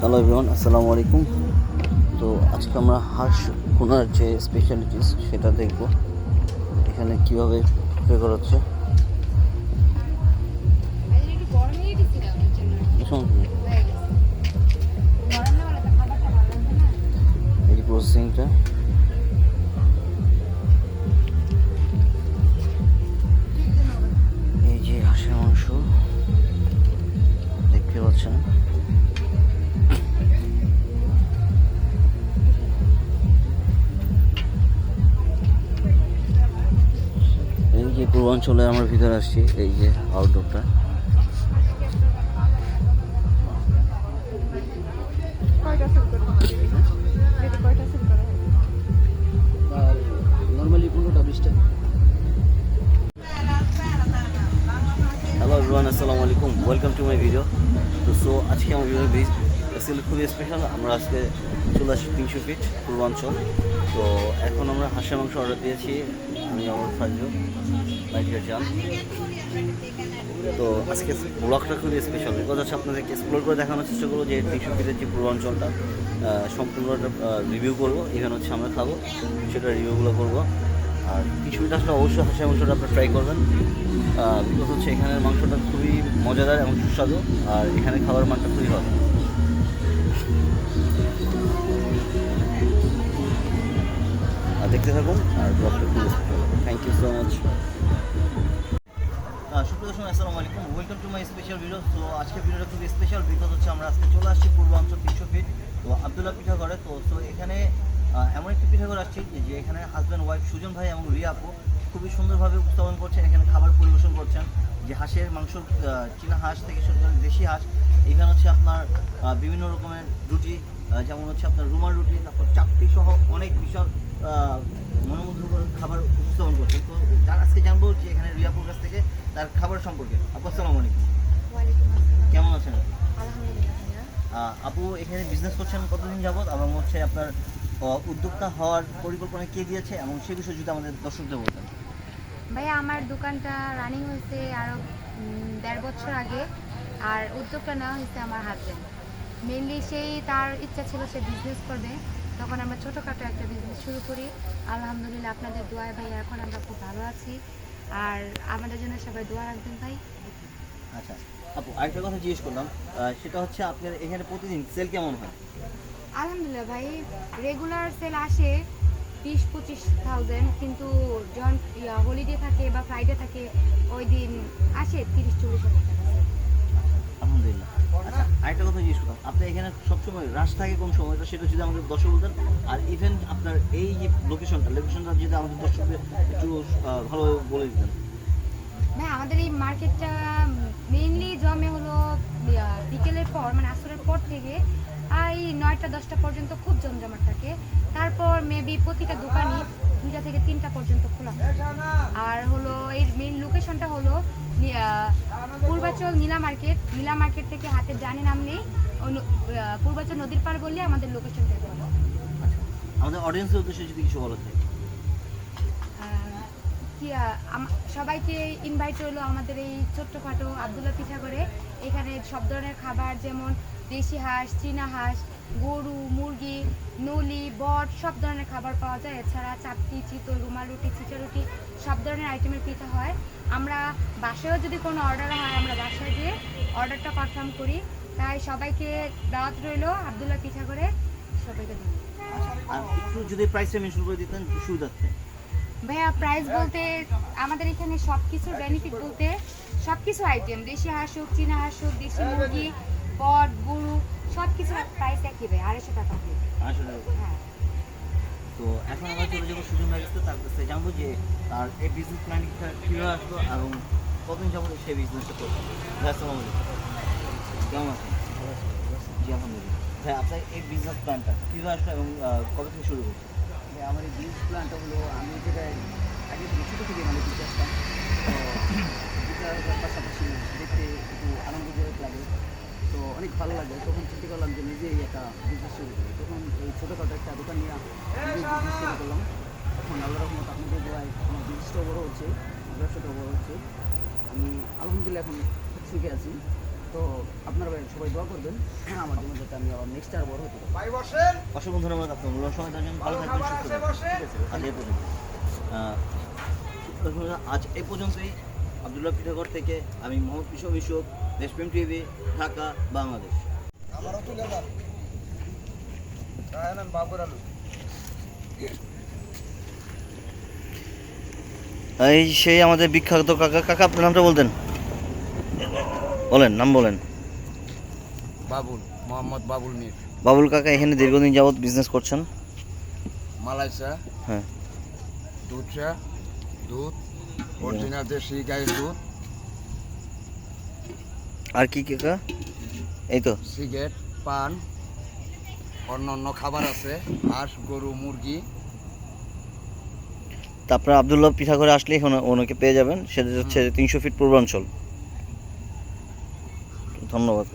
Hello everyone, আসসালামু আলাইকুম। তো আজকে আমরা হাঁস কোনার যে স্পেশালিটিস সেটা দেখব। এখানে কীভাবে প্রিপেয়ার করা হচ্ছে। পূর্বাঞ্চলে আমরা ভিতরে আসছি, এই যে আউটডোরটা হ্যালো এভরিওয়ান আসসালামু আলাইকুম। ওয়েলকাম টু মাই ভিডিও তো সো আজকে আমার ভিডিও বেসিক্যালি খুবই স্পেশাল আমরা আজকে চলে আসছি তিনশো ফিট পূর্বাঞ্চল। তো, এখন আমরা হাঁসের মাংস অর্ডার দিয়েছি। আমি আমার ফাজু লাইটের চান তো আজকে ব্লগটা খুবই স্পেশাল বিকজ হচ্ছে আপনাদেরকে এক্সপ্লোর করে দেখানোর চেষ্টা করব যে তিনশো ফিটের যে পূর্বাঞ্চলটা সম্পূর্ণটা রিভিউ করব। এখানে হচ্ছে আমরা খাব, সেটা রিভিউগুলো করব। আর মিনিট আসলে অবশ্যই হাঁসের মাংসটা আপনার ট্রাই করবেন। বিকজ হচ্ছে এখানের মাংসটা খুবই মজাদার এবং সুস্বাদু, আর এখানে খাবার মানটা খুবই ভালো। স্পেশাল ভিডিও তো আজকে ভিডিওটা খুবই স্পেশাল বিকজ হচ্ছে আমরা আজকে চলে আসছি পূর্বাঞ্চল তিনশো ফিট তো আবদুল্লাহ পিঠা ঘরে তো তো এখানে এমন একটি পিঠাঘর আসছি যে- এখানে হাজব্যান্ড ওয়াইফ সুজন ভাই এবং রিয়া আপু খুবই সুন্দরভাবে উপস্থাপন করছেন, এখানে খাবার পরিবেশন করছেন। যে হাঁসের মাংস চীনা হাঁস থেকে শুরু করে দেশি হাঁস, এখানে হচ্ছে আপনার বিভিন্ন রকমের রুটি যেমন হচ্ছে আপনার রুমাল রুটি, তারপর চাপটি সহ অনেক বিশাল এখানে বিজনেস করছেন কতদিন যাবত এবং হচ্ছে আপনার উদ্যোক্তা হওয়ার পরিকল্পনা কে দিয়েছে, এবং সে বিষয়ে যদি আমাদের দর্শকদের বলতেন। ভাইয়া, আমার দোকানটা রানিং হয়েছে আরও দেড় বছর আগে, আর উদ্যোগটা নেওয়া হয়েছে আমার হাজবেন্ড মেনলি সেই তার ইচ্ছা ছিল সে বিজনেস করবে। তখন আমরা ছোটোখাটো একটা বিজনেস শুরু করি। আলহামদুলিল্লাহ, আপনাদের দোয়ায় ভাই এখন আমরা খুব ভালো আছি। আর আমাদের জন্য সবাই দোয়া রাখবেন ভাই। আচ্ছা আপু আরেকটা কথা জিজ্ঞেস করলাম সেটা হচ্ছে আপনার এখানে প্রতিদিন সেল কেমন হয়? আলহামদুলিল্লাহ ভাই রেগুলার সেল আসে বিশ পঁচিশ থাউজেন্ড কিন্তু যখন হলিডে থাকে বা ফ্রাইডে থাকে ওই দিন আসে তিরিশ চল্লিশ হাজার টাকা আলহামদুলিল্লাহ। আচ্ছা আরেকটা কথা জিজ্ঞেস করলাম আপনি এখানে সবসময় রাশ থাকে কোন সময়টা সেটা যদি আমাদের দর্শক বলতেন আর ইভেন আপনার এই যে লোকেশনটা লোকেশনটা যদি আমাদের দর্শকদের একটু ভালোভাবে বলে দিতেন। ভাই, আমাদের এই মার্কেটটা মেইনলি জমে হলো বিকেলের পর মানে আসরের পর থেকে এই নয়টা, দশটা পর্যন্ত খুব জমজমাট থাকে। তারপর মেবি প্রতিটা দোকানই দুইটা থেকে তিনটা পর্যন্ত খোলা আর হলো এই মেইন লোকেশনটা হলো নি- পূর্বাচল নীলা মার্কেট। নীলা মার্কেট থেকে হাতে জানে নামলেই পূর্বাচল নদীর পার বললে আমাদের লোকেশনটা আচ্ছা। আমাদের অডিয়েন্সের উদ্দেশ্যে যদি কিছু বলা থাকে। কি সবাইকে ইনভাইট হলো আমাদের এই ছোট্টখাটো আবদুল্লা পিঠা করে এখানে সব ধরনের খাবার যেমন দেশি হাঁস, চীনা হাঁস, গরু, মুরগি, নলি, বট, সব ধরনের খাবার পাওয়া যায়। এছাড়া চাপটি চিতল রুমাল রুটি চিচা রুটি সব ধরনের আইটেমের পিঠা হয়। আমরা বাসায়ও যদি কোনো অর্ডার হয়, আমরা বাসায় গিয়ে অর্ডারটা কনফার্ম করি। তাই সবাইকে দাওয়াত রইল আবদুল্লা পিঠা করে সবাইকে একটু যদি প্রাইসটা মেনশন করে দিতেন সুবিধার্থে ভাইয়া প্রাইস বলতে আমাদের এখানে সব কিছুর বেনিফিট বলতে সব কিছু আইটেম দেশি হাঁস হোক চীনা হাঁস হোক দেশি মুরগি পট গরু সব কিছুর প্রাইস একই ভাই আড়াইশো টাকা হ্যাঁ। তো এখন আমরা চলে যাব সুজন ভাই তার কাছে জানব যে তার এই বিজনেস প্ল্যানিংটা কীভাবে আসলো এবং কতদিন যাব সেই বিজনেসটা করছে আসসালামু আলাইকুম। কেমন আছেন? জি আলহামদুলিল্লাহ। ভাই আপনার এই বিজনেস প্ল্যানটা কীভাবে আসলো এবং কবে থেকে শুরু করছে যে আমার এই বিজনেস প্ল্যানটা আমি যেটা আগে ছোটো থেকে মানে দিতে আসতাম এটার পাশাপাশি দেখতে একটু আনন্দদায়ক লাগে। তো অনেক ভালো লাগে। তখন চিন্তা করলাম যে নিজেই একটা বিজনেস শুরু করি। তখন এই ছোটোখাটো একটা দোকান নিয়ে বিজনেস শুরু করলাম। এখন আল্লাহ রহমত আপনাদের দোয়ায় আমার বিজনেসটাও বড়ো হচ্ছে, ব্যবসাটাও বড়ো হচ্ছে। আমি আলহামদুলিল্লাহ এখন সুখে আছি। তো আপনারা সবাই দোয়া করবেন। হ্যাঁ আমার জন্য যাতে আমি আবার নেক্সট আর বড় হতে পারি। অসংখ্য ধন্যবাদ আপনার মূল্য সময় দেওয়ার ভালো থাকবেন সুস্থ থাকবেন। আজ এই পর্যন্ত। আজ এই পর্যন্তই। আবদুল্লাহ পিঠাগড় থেকে আমি মোহাম্মদ কৃষক ইসুক দেশপ্রেম টিভি ঢাকা বাংলাদেশ। আমারও তুলে হ্যাঁ বাবুর আলু। এই সেই আমাদের বিখ্যাত কাকা কাকা আপনার নামটা বলতেন? বলেন নাম বলেন। বাবুল মোহাম্মদ বাবুল মির। বাবুল কাকা এখানে দীর্ঘদিন যাবৎ বিজনেস করছেন? মালাইসা হ্যাঁ। দুধ চা দুধ অরিজিনাল দেশি গায়ের দুধ। আর কি কাকা? এই তো। সিগারেট পান অন্য অন্য খাবার আছে হাঁস গরু মুরগি। তারপরে আবদুল্লাহ পিঠা করে আসলে ওনা- ওনাকে পেয়ে যাবেন। সেটা হচ্ছে তিনশো ফিট পূর্বাঞ্চল। ধন্যবাদ।